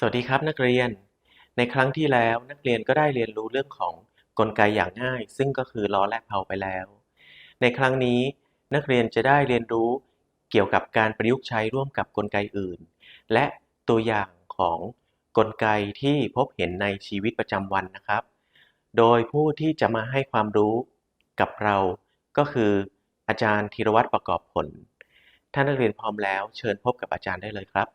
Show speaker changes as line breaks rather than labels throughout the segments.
สวัสดีครับนักเรียน ในครั้งที่แล้วนักเรียนก็ได้เรียนรู้เรื่องของกลไกอย่างง่าย ซึ่งก็คือล้อและเพลาไปแล้ว ในครั้งนี้นักเรียนจะได้เรียนรู้เกี่ยวกับการประยุกต์ใช้ร่วมกับกลไกอื่น และตัวอย่างของกลไกที่พบเห็นในชีวิตประจำวันนะครับ โดยผู้ที่จะมาให้ความรู้กับเราก็คืออาจารย์ธีรวัตรประกอบผล ถ้านักเรียนพร้อมแล้วเชิญพบกับอาจารย์ได้เลยครับ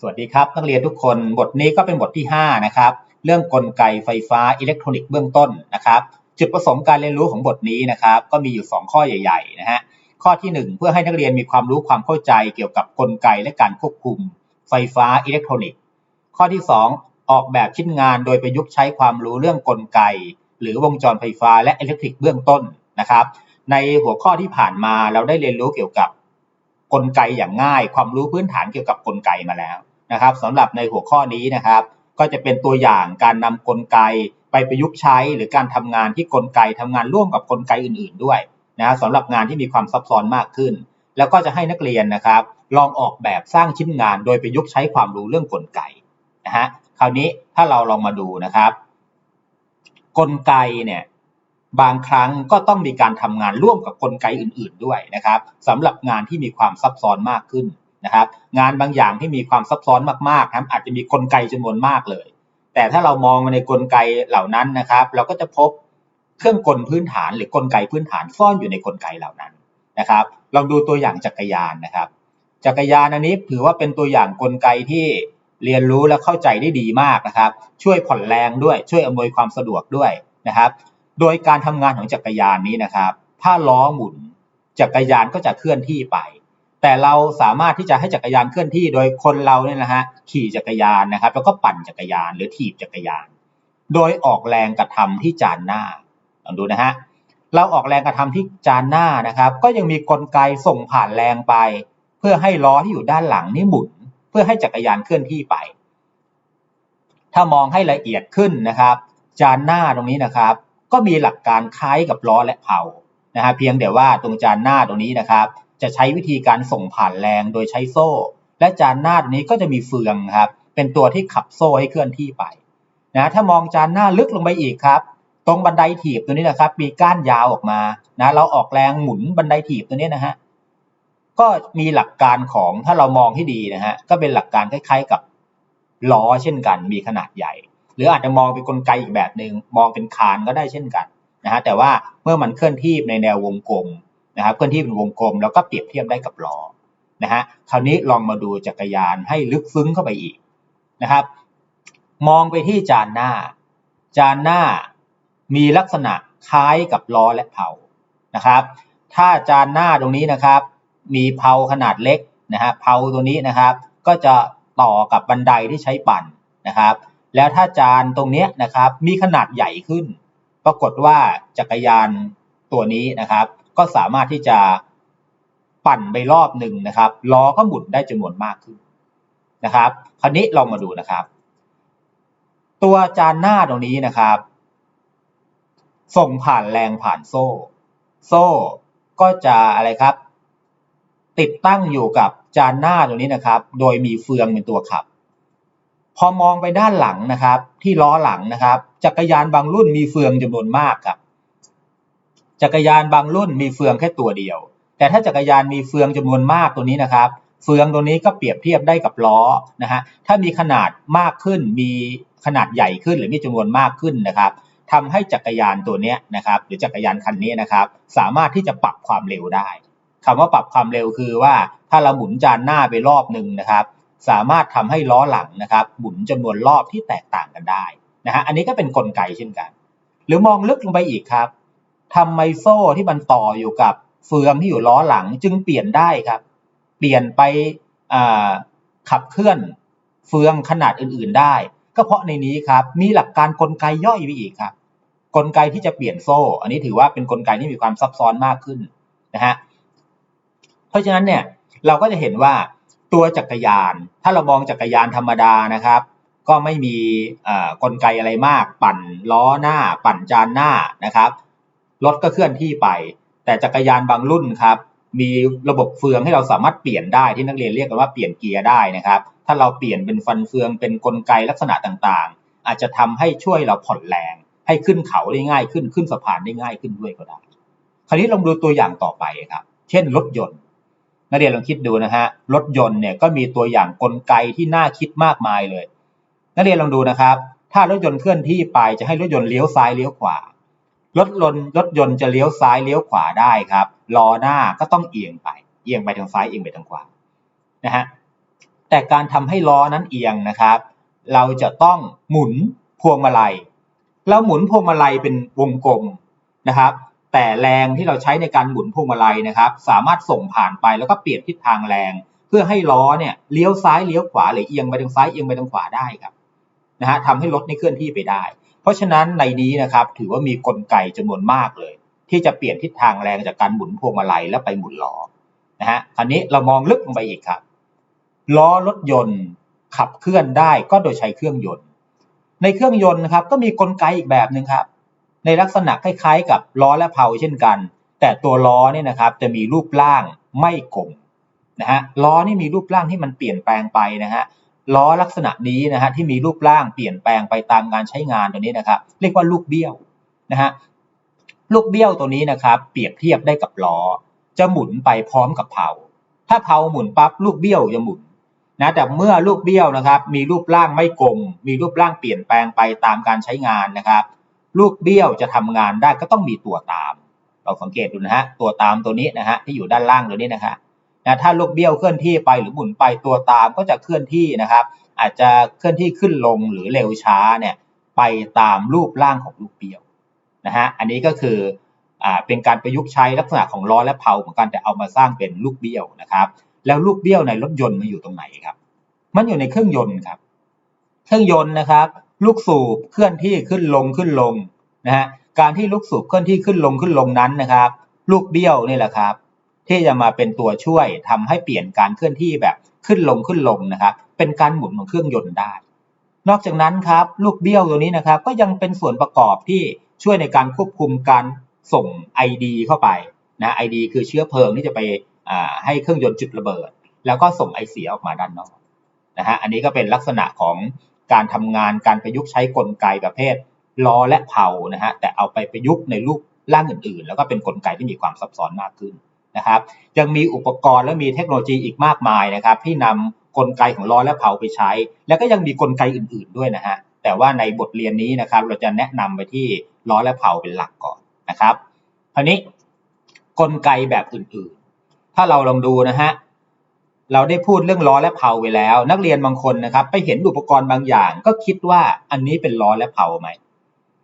สวัสดีครับนักเรียนทุกคนบทนี้ก็เป็นบทที่ 5 นะครับ เรื่องกลไกไฟฟ้าอิเล็กทรอนิกส์เบื้องต้นนะครับ จุดประสงค์การเรียนรู้ของบทนี้นะครับ ก็มีอยู่ 2 ข้อใหญ่ๆนะฮะข้อที่ 1 เพื่อให้นักเรียนมีความรู้ความเข้าใจเกี่ยวกับกลไกและการควบคุมไฟฟ้าอิเล็กทรอนิกส์ ข้อที่ 2 ออกแบบชิ้นงานโดยประยุกต์ใช้ความรู้เรื่องกลไก หรือวงจรไฟฟ้าและอิเล็กทริกเบื้องต้นนะครับ ในหัวข้อที่ผ่านมาเราได้เรียนรู้เกี่ยวกับ กลไกอย่างง่าย ความรู้พื้นฐานเกี่ยวกับกลไกมาแล้วนะครับสำหรับในหัวข้อนี้นะครับ ก็จะเป็นตัวอย่างการนำกลไกไปประยุกต์ใช้ หรือการทำงานที่กลไกทำงานร่วมกับกลไกอื่น ๆ ด้วยนะสำหรับงานที่มีความซับซ้อนมากขึ้น แล้วก็จะให้นักเรียนนะครับ ลองออกแบบสร้างชิ้นงาน โดยประยุกต์ใช้ความรู้เรื่องกลไกนะฮะคราวนี้ถ้าเราลองมาดูนะครับ กลไกเนี่ย บางครั้งก็ต้องมีการทำงานร่วมกับกลไกอื่น ๆด้วยนะครับสำหรับงานที่มีความซับซ้อนมากขึ้นนะครับ งานบางอย่างที่มีความซับซ้อนมากๆนะครับอาจจะมีกลไกจำนวนมากเลย แต่ถ้าเรามองมาในกลไกเหล่านั้นนะครับ เราก็จะพบเครื่องกลพื้นฐานหรือกลไกพื้นฐานซ่อนอยู่ในกลไกเหล่านั้นนะครับลองดูตัวอย่างจักรยานนะครับ จักรยานอันนี้ถือว่าเป็นตัวอย่างกลไกที่เรียนรู้และเข้าใจได้ดีมากนะครับ ช่วยผ่อนแรงด้วยช่วยอำนวยความสะดวกด้วยนะครับ โดยการทำงานของจักรยานนี้นะครับ ถ้าล้อหมุนจักรยานก็จะเคลื่อนที่ไป แต่เราสามารถที่จะให้จักรยานเคลื่อนที่โดยคนเราเนี่ยนะฮะขี่จักรยานนะครับ แล้วก็ปั่นจักรยานหรือถีบจักรยาน โดยออกแรงกระทำที่จานหน้าลองดูนะฮะเราออกแรงกระทำที่จานหน้านะครับ ก็ยังมีกลไกส่งผ่านแรงไป เพื่อให้ล้อที่อยู่ด้านหลังนี่หมุน เพื่อให้จักรยานเคลื่อนที่ไป ถ้ามองให้ละเอียดขึ้นนะครับ จานหน้าตรงนี้นะครับ ก็มีหลักการคล้ายกับล้อและเผานะฮะเพียงแต่ว่าตรงจานหน้าตรงนี้นะครับ จะใช้วิธีการส่งผ่านแรงโดยใช้โซ่ และจานหน้าตรงนี้ก็จะมีเฟืองครับ เป็นตัวที่ขับโซ่ให้เคลื่อนที่ไปนะถ้ามองจานหน้าลึกลงไปอีกครับ ตรงบันไดถีบตัวนี้นะครับ มีก้านยาวออกมานะเราออกแรงหมุนบันไดถีบตัวนี้นะฮะก็มีหลักการของถ้าเรามองให้ดีนะฮะก็เป็นหลักการคล้าย ๆกับล้อเช่นกัน มีขนาดใหญ่ หรืออาจจะมองเป็นกลไกอีกแบบหนึ่งมองเป็นคานก็ได้เช่นกันนะฮะแต่ว่าเมื่อมันเคลื่อนที่ในแนววงกลมนะครับเคลื่อนที่เป็นวงกลมแล้วก็เปรียบเทียบได้กับล้อนะฮะคราวนี้ลองมาดูจักรยานให้ลึกซึ้งเข้าไปอีกนะครับ มองไปที่จานหน้า จานหน้ามีลักษณะคล้ายกับล้อและเผานะครับ ถ้าจานหน้าตรงนี้นะครับ มีเผาขนาดเล็กนะฮะเผาตัวนี้นะครับ ก็จะต่อกับบันไดที่ใช้ปั่นนะครับ แล้วถ้าจานตรงนี้นะครับ มีขนาดใหญ่ขึ้น ปรากฏว่าจักรยานตัวนี้นะครับ ก็สามารถที่จะปั่นไปรอบหนึ่งนะครับล้อก็หมุนได้จำนวนมากขึ้นนะครับ คราวนี้ลองมาดูนะครับ ตัวจานหน้าตรงนี้นะครับ ส่งผ่านแรงผ่านโซ่ โซ่ก็จะอะไรครับ ติดตั้งอยู่กับจานหน้าตรงนี้นะครับ โดยมีเฟืองเป็นตัวขับ พอมองไปด้านหลังนะครับ ที่ล้อหลังนะครับ จักรยานบางรุ่นมีเฟืองจำนวนมากครับ จักรยานบางรุ่นมีเฟืองแค่ตัวเดียว แต่ถ้าจักรยานมีเฟืองจำนวนมากตัวนี้นะครับ เฟืองตัวนี้ก็เปรียบเทียบได้กับล้อนะฮะถ้ามีขนาดมากขึ้น มีขนาดใหญ่ขึ้นหรือมีจำนวนมากขึ้นนะครับทำให้จักรยานตัวนี้นะครับ หรือจักรยานคันนี้นะครับ สามารถที่จะปรับความเร็วได้คำว่าปรับความเร็วคือว่าถ้าเราหมุนจานหน้าไปรอบหนึ่งนะครับ สามารถทำให้ล้อหลังนะครับหมุนจำนวนรอบที่แตกต่างกันได้นะฮะอันนี้ก็เป็นนกลไกเช่นกัน หรือมองลึกลงไปอีกครับทำไมโซ่ที่มันต่ออยู่กับเฟืองที่อยู่ล้อหลังจึงเปลี่ยนได้ครับ เปลี่ยนไปขับเคลื่อนเฟืองขนาดอื่นๆได้ ก็เพราะในนี้ครับมีหลักการกลไกย่อยไปอีกครับ กลไกที่จะเปลี่ยนโซ่ อันนี้ถือว่าเป็นนกลไกที่มีความซับซ้อนมากขึ้นนะฮะเพราะฉะนั้นเนี่ยเราก็จะเห็นว่า ตัวจักรยาน ถ้าเรามองจักรยานธรรมดานะครับ ก็ไม่มีกลไกอะไรมาก ปั่นล้อหน้า ปั่นจานหน้านะครับรถก็เคลื่อนที่ไป แต่จักรยานบางรุ่นครับ มีระบบเฟืองให้เราสามารถเปลี่ยนได้ที่นักเรียนเรียกกันว่าเปลี่ยนเกียร์ได้นะครับ ถ้าเราเปลี่ยนเป็นฟันเฟืองเป็นกลไกลักษณะต่างๆ อาจจะทำให้ช่วยเราผ่อนแรง ให้ขึ้นเขาได้ง่ายขึ้นขึ้นสะพานได้ง่ายขึ้นด้วยก็ได้ คราวนี้ลองดูตัวอย่างต่อไปครับ เช่นรถยนต์ นักเรียนลองคิดดูนะฮะรถยนต์เนี่ยก็มีตัวอย่างกลไกที่น่าคิดมากมายเลย นักเรียนลองดูนะครับ ถ้ารถยนต์เคลื่อนที่ไปจะให้รถยนต์เลี้ยวซ้ายเลี้ยวขวารถยนรถยนต์จะเลี้ยวซ้ายเลี้ยวขวาได้ครับล้อหน้าก็ต้องเอียงไป เอียงไปทางซ้ายเอียงไปทางขวานะฮะแต่การทำให้ล้อนั้นเอียงนะครับ เราจะต้องหมุนพวงมาลัยเราหมุนพวงมาลัยเป็นวงกลมนะครับ แต่แรงที่เราใช้ในการหมุนพวงมาลัยนะครับ สามารถส่งผ่านไปแล้วก็เปลี่ยนทิศทางแรง เพื่อให้ล้อเนี่ยเลี้ยวซ้ายเลี้ยวขวาหรือเอียงไปทางซ้ายเอียงไปทางขวาได้ครับนะฮะทำให้รถนี่เคลื่อนที่ไปได้ เพราะฉะนั้นในนี้นะครับถือว่ามีกลไกจำนวนมากเลย ที่จะเปลี่ยนทิศทางแรงจากการหมุนพวงมาลัยแล้วไปหมุนล้อนะฮะคราวนี้เรามองลึกลงไปอีกครับล้อรถยนต์ขับเคลื่อนได้ก็โดยใช้เครื่องยนต์ ในเครื่องยนต์นะครับก็มีกลไกอีกแบบหนึ่งครับ ในลักษณะคล้ายๆ กับล้อและเพลาเช่นกัน แต่ตัวล้อเนี่ยนะครับจะมีรูปร่างไม่กลมนะฮะล้อนี่มีรูปร่างที่มันเปลี่ยนแปลงไปนะฮะล้อลักษณะนี้นะฮะที่มีรูปร่างเปลี่ยนแปลงไปตามการใช้งานตัวนี้นะครับ เรียกว่าลูกเบี้ยวนะฮะลูกเบี้ยวตัวนี้นะครับ เปรียบเทียบได้กับล้อ จะหมุนไปพร้อมกับเพลาถ้าเพลาหมุนปั๊บลูกเบี้ยวจะหมุนนะแต่เมื่อลูกเบี้ยวนะครับ มีรูปร่างไม่กลมมีรูปร่างเปลี่ยนแปลงไปตามการใช้งานนะครับ ลูกเบี้ยวจะทำงานได้ก็ต้องมีตัวตาม เราสังเกตดูนะฮะตัวตามตัวนี้นะฮะที่อยู่ด้านล่างตัวนี้นะฮะนะถ้าลูกเบี้ยวเคลื่อนที่ไปหรือหมุนไปตัวตามก็จะเคลื่อนที่นะครับ อาจจะเคลื่อนที่ขึ้นลงหรือเร็วช้าเนี่ยไปตามรูปร่างของลูกเบี้ยวนะฮะอันนี้ก็คืออ่าเป็นการประยุกต์ใช้ลักษณะของล้อและเพลาเหมือนกันแต่เอามาสร้างเป็นลูกเบี้ยวนะครับแล้วลูกเบี้ยวในรถยนต์มันอยู่ตรงไหนครับ มันอยู่ในเครื่องยนต์ครับ เครื่องยนต์นะครับ ลูกสูบเคลื่อนที่ขึ้นลงขึ้นลงนะฮะการที่ลูกสูบเคลื่อนที่ขึ้นลงขึ้นลงนั้นนะครับ ลูกเบี้ยวนี่แหละครับ ที่จะมาเป็นตัวช่วยทำให้เปลี่ยนการเคลื่อนที่แบบขึ้นลงขึ้นลงนะครับ เป็นการหมุนของเครื่องยนต์ได้ นอกจากนั้นครับ ลูกเบี้ยวตัวนี้นะครับ ก็ยังเป็นส่วนประกอบที่ช่วยในการควบคุมการส่ง ID เข้าไปนะ ID คือเชื้อเพลิงที่จะไปให้เครื่องยนต์จุดระเบิด แล้วก็ส่งไอเสียออกมาด้านนอกนะฮะอันนี้ก็เป็นลักษณะของ การทำงานการประยุกต์ใช้กลไกประเภทล้อและเพลานะฮะแต่เอาไปประยุกต์ในรูปร่างอื่นๆ แล้วก็เป็นกลไกที่มีความซับซ้อนมากขึ้นนะครับยังมีอุปกรณ์และมีเทคโนโลยีอีกมากมายนะครับที่นำกลไกของล้อและเพลาไปใช้ แล้วก็ยังมีกลไกอื่นๆด้วยนะฮะแต่ว่าในบทเรียนนี้นะครับเราจะแนะนำไปที่ล้อและเพลาเป็นหลักก่อนนะครับคราวนี้กลไกแบบอื่นๆ ถ้าเราลองดูนะฮะ เราได้พูดเรื่องล้อและเพลาไปแล้ว นักเรียนบางคนนะครับ ไปเห็นอุปกรณ์บางอย่าง ก็คิดว่าอันนี้เป็นล้อและเพลาไหม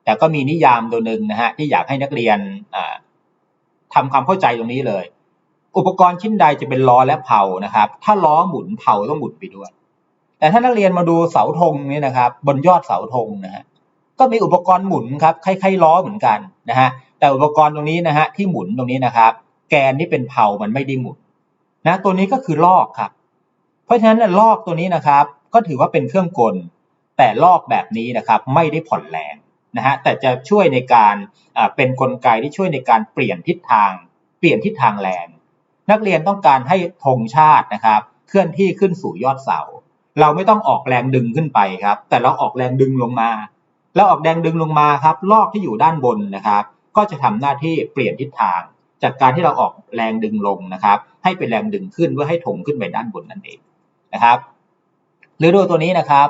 แต่ก็มีนิยามตัวหนึ่งนะฮะที่อยากให้นักเรียนทำความเข้าใจตรงนี้เลย อุปกรณ์ชิ้นใดจะเป็นล้อและเพลานะครับ ถ้าล้อหมุนเพลาต้องหมุนไปด้วย แต่ถ้านักเรียนมาดูเสาธงนี่นะครับ บนยอดเสาธงนะฮะก็มีอุปกรณ์หมุนครับคล้ายๆล้อเหมือนกันนะฮะแต่อุปกรณ์ตรงนี้นะฮะที่หมุนตรงนี้นะครับ แกนนี่เป็นเพลามันไม่ได้หมุน นะตัวนี้ก็คือลอกครับ เพราะฉะนั้นลอกตัวนี้นะครับ ก็ถือว่าเป็นเครื่องกล แต่ลอกแบบนี้นะครับไม่ได้ผ่อนแรงนะฮะแต่จะช่วยในการเป็นนกลไกที่ช่วยในการเปลี่ยนทิศทาง เปลี่ยนทิศทางแรงนักเรียนต้องการให้ธงชาตินะครับ เคลื่อนที่ขึ้นสู่ยอดเสา เราไม่ต้องออกแรงดึงขึ้นไปครับ แต่เราออกแรงดึงลงมาแล้วออกแรงดึงลงมาครับ ลอกที่อยู่ด้านบนนะครับ ก็จะทำหน้าที่เปลี่ยนทิศทาง จากการที่เราออกแรงดึงลงนะครับ ให้เป็นแรงดึงขึ้นเพื่อให้ถงขึ้นไปด้านบนนั่นเองนะครับหรือดูตัวนี้นะครับ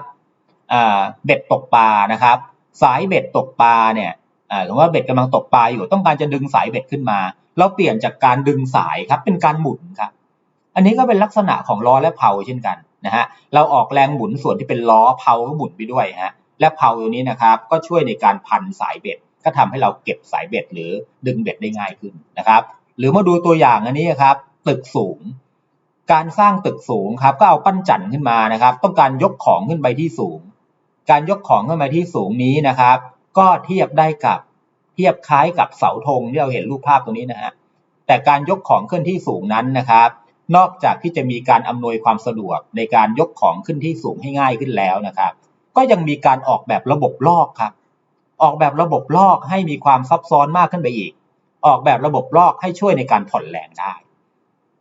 เบ็ดตกปลานะครับ สายเบ็ดตกปลาเนี่ยสมมติว่าเบ็ดกำลังตกปลาอยู่ต้องการจะดึงสายเบ็ดขึ้นมา เราเปลี่ยนจากการดึงสายครับเป็นการหมุนครับ อันนี้ก็เป็นลักษณะของล้อและเพลาเช่นกันนะฮะเราออกแรงหมุนส่วนที่เป็นล้อเพลาก็หมุนไปด้วยฮะและเพลาตัวนี้นะครับ ก็ช่วยในการพันสายเบ็ด ก็ทำให้เราเก็บสายเบ็ดหรือดึงเบ็ดได้ง่ายขึ้นนะครับ หรือมาดูตัวอย่างอันนี้ครับ ตึกสูง การสร้างตึกสูงครับ ก็เอาปั้นจันขึ้นมานะครับ ต้องการยกของขึ้นไปที่สูง การยกของขึ้นไปที่สูงนี้นะครับ ก็เทียบได้กับเทียบคล้ายกับเสาธงที่เราเห็นรูปภาพตรงนี้นะฮะแต่การยกของขึ้นที่สูงนั้นนะครับนอกจากที่จะมีการอำนวยความสะดวกในการยกของขึ้นที่สูงให้ง่ายขึ้นแล้วนะครับ ก็ยังมีการออกแบบระบบลอกครับ ออกแบบระบบลอกให้มีความซับซ้อนมากขึ้นไปอีก ออกแบบระบบลอกให้ช่วยในการผ่อนแรงได้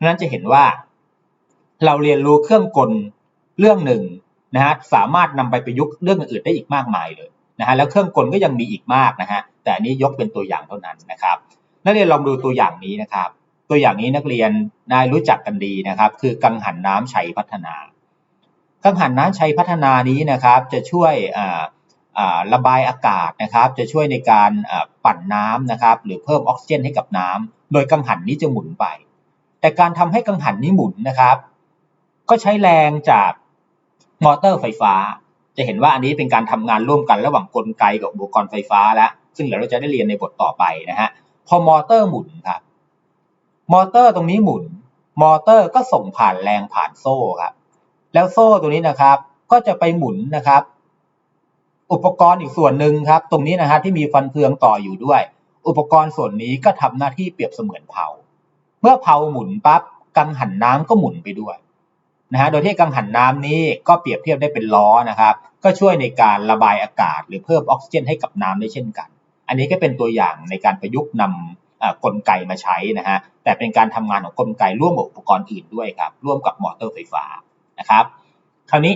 นั้นจะเห็นว่า เราเรียนรู้เครื่องกลเรื่องหนึ่งนะฮะสามารถนำไปประยุกต์เรื่องอื่นได้อีกมากมายเลยนะฮะแล้วเครื่องกลก็ยังมีอีกมากนะฮะแต่นี้ยกเป็นตัวอย่างเท่านั้นนะครับ นักเรียนลองดูตัวอย่างนี้นะครับ ตัวอย่างนี้นักเรียนนายรู้จักกันดีนะครับ คือกังหันน้ำชัยพัฒนา กังหันน้ำชัยพัฒนานี้นะครับ จะช่วยอ่า ระบายอากาศนะครับ จะช่วยในการปั่นน้ำนะครับ หรือเพิ่มออกซิเจนให้กับน้ำโดยกังหันนี้จะหมุนไป แต่การทำให้กังหันนี้หมุนนะครับ ก็ใช้แรงจากมอเตอร์ไฟฟ้า จะเห็นว่าอันนี้เป็นการทำงานร่วมกันระหว่างกลไกกับอุปกรณ์ไฟฟ้าแล้วซึ่งเดี๋ยวเราจะได้เรียนในบทต่อไปนะฮะพอมอเตอร์หมุนครับมอเตอร์ตรงนี้หมุน มอเตอร์ก็ส่งผ่านแรงผ่านโซ่ครับ แล้วโซ่ตัวนี้นะครับ ก็จะไปหมุนนะครับ อุปกรณ์อีกส่วนหนึ่งครับ ตรงนี้นะฮะที่มีฟันเฟืองต่ออยู่ด้วย อุปกรณ์ส่วนนี้ก็ทำหน้าที่เปรียบเสมือนเผา เมื่อเผาหมุนปั๊บกังหันน้ำก็หมุนไปด้วยนะฮะโดยที่กังหันน้ำนี้ก็เปรียบเทียบได้เป็นล้อนะครับ ก็ช่วยในการระบายอากาศ หรือเพิ่มออกซิเจนให้กับน้ำได้เช่นกัน อันนี้ก็เป็นตัวอย่างในการประยุกต์นำกลไกมาใช้นะฮะแต่เป็นการทำงานของกลไกร่วมกับอุปกรณ์อื่นด้วยครับร่วมกับมอเตอร์ไฟฟ้านะครับ คราวนี้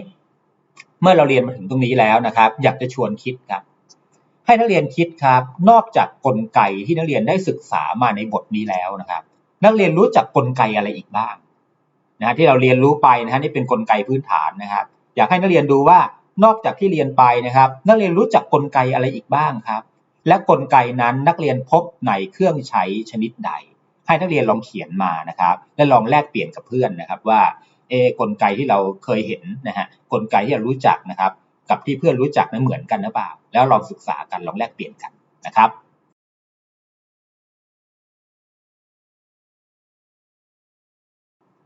เมื่อเราเรียนมาถึงตรงนี้แล้วนะครับ อยากจะชวนคิดครับ ให้นักเรียนคิดครับ นอกจากกลไกที่นักเรียนได้ศึกษามาในบทนี้แล้วนะครับ นักเรียนรู้จักกลไกอะไรอีกบ้างนะฮะที่เราเรียนรู้ไปนะฮะนี่เป็นกลไกพื้นฐานนะครับ อยากให้นักเรียนดูว่านอกจากที่เรียนไปนะครับ นักเรียนรู้จักกลไกอะไรอีกบ้างครับ และกลไกนั้นนักเรียนพบในเครื่องใช้ชนิดใด ให้นักเรียนลองเขียนมานะครับ และลองแลกเปลี่ยนกับเพื่อนนะครับว่า เอกลไกที่เราเคยเห็นนะฮะกลไกที่เรารู้จักนะครับ กับที่เพื่อนรู้จักนั้นเหมือนกันหรือเปล่า แล้วลองศึกษากันลองแลกเปลี่ยนกันนะครับ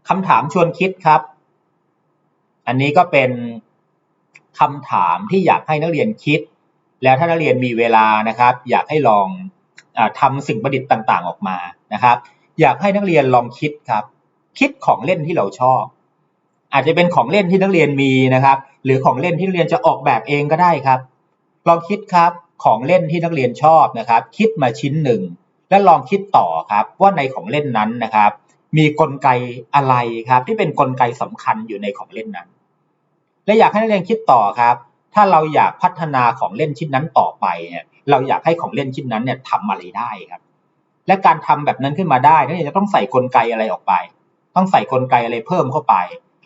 คำถามชวนคิดครับ อันนี้ก็เป็นคำถามที่อยากให้นักเรียนคิด แล้วถ้านักเรียนมีเวลานะครับ อยากให้ลองอทำสิ่งประดิษฐ์ต่าง ๆ ออกมานะครับ อยากให้นักเรียนลองคิดครับ คิดของเล่นที่เราชอบ อาจจะเป็นของเล่นที่นักเรียนมีนะครับ หรือของเล่นที่นักเรียนจะออกแบบเองก็ได้ครับลองคิดครับของเล่นที่นักเรียนชอบนะครับ คิดมาชิ้นหนึ่ง และลองคิดต่อครับว่าในของเล่นนั้นนะครับ มีกลไกอะไรครับ ที่เป็นกลไกสำคัญอยู่ในของเล่นนั้น และอยากให้นักเรียนคิดต่อครับ ถ้าเราอยากพัฒนาของเล่นชิ้นนั้นต่อไปเนี่ยเราอยากให้ของเล่นชิ้นนั้นเนี่ยทำอะไรได้ครับ และการทำแบบนั้นขึ้นมาได้นักเรียนจะต้องใส่กลไกอะไรออกไป ต้องใส่กลไกอะไรเพิ่มเข้าไป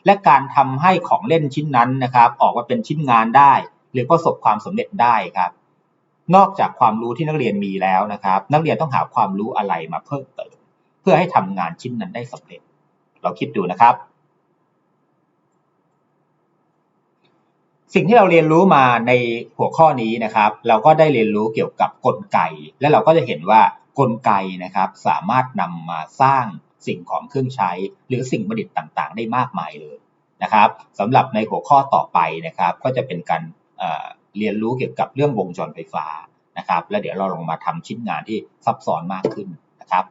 และการทำให้ของเล่นชิ้นนั้นนะครับ ออกมาเป็นชิ้นงานได้ หรือประสบความสำเร็จได้ครับ นอกจากความรู้ที่นักเรียนมีแล้วนะครับ นักเรียนต้องหาความรู้อะไรมาเพิ่มเติมเพื่อให้ทำงานชิ้นนั้นได้สำเร็จ เราคิดดูนะครับ สิ่งที่เราเรียนรู้มาในหัวข้อนี้นะครับ เราก็ได้เรียนรู้เกี่ยวกับกลไก และเราก็จะเห็นว่ากลไกนะครับ สามารถนำมาสร้าง สิ่งของเครื่องใช้ หรือสิ่งประดิษฐ์ต่างๆ ได้มากมายเลยนะครับสำหรับในหัวข้อต่อไปนะครับก็จะเป็นการเเรียนรู้เกี่ยวกับเรื่องวงจรไฟฟ้านะครับ แล้วเดี๋ยวเราลองมาทำชิ้นงานที่ซับซ้อนมากขึ้นนะครับ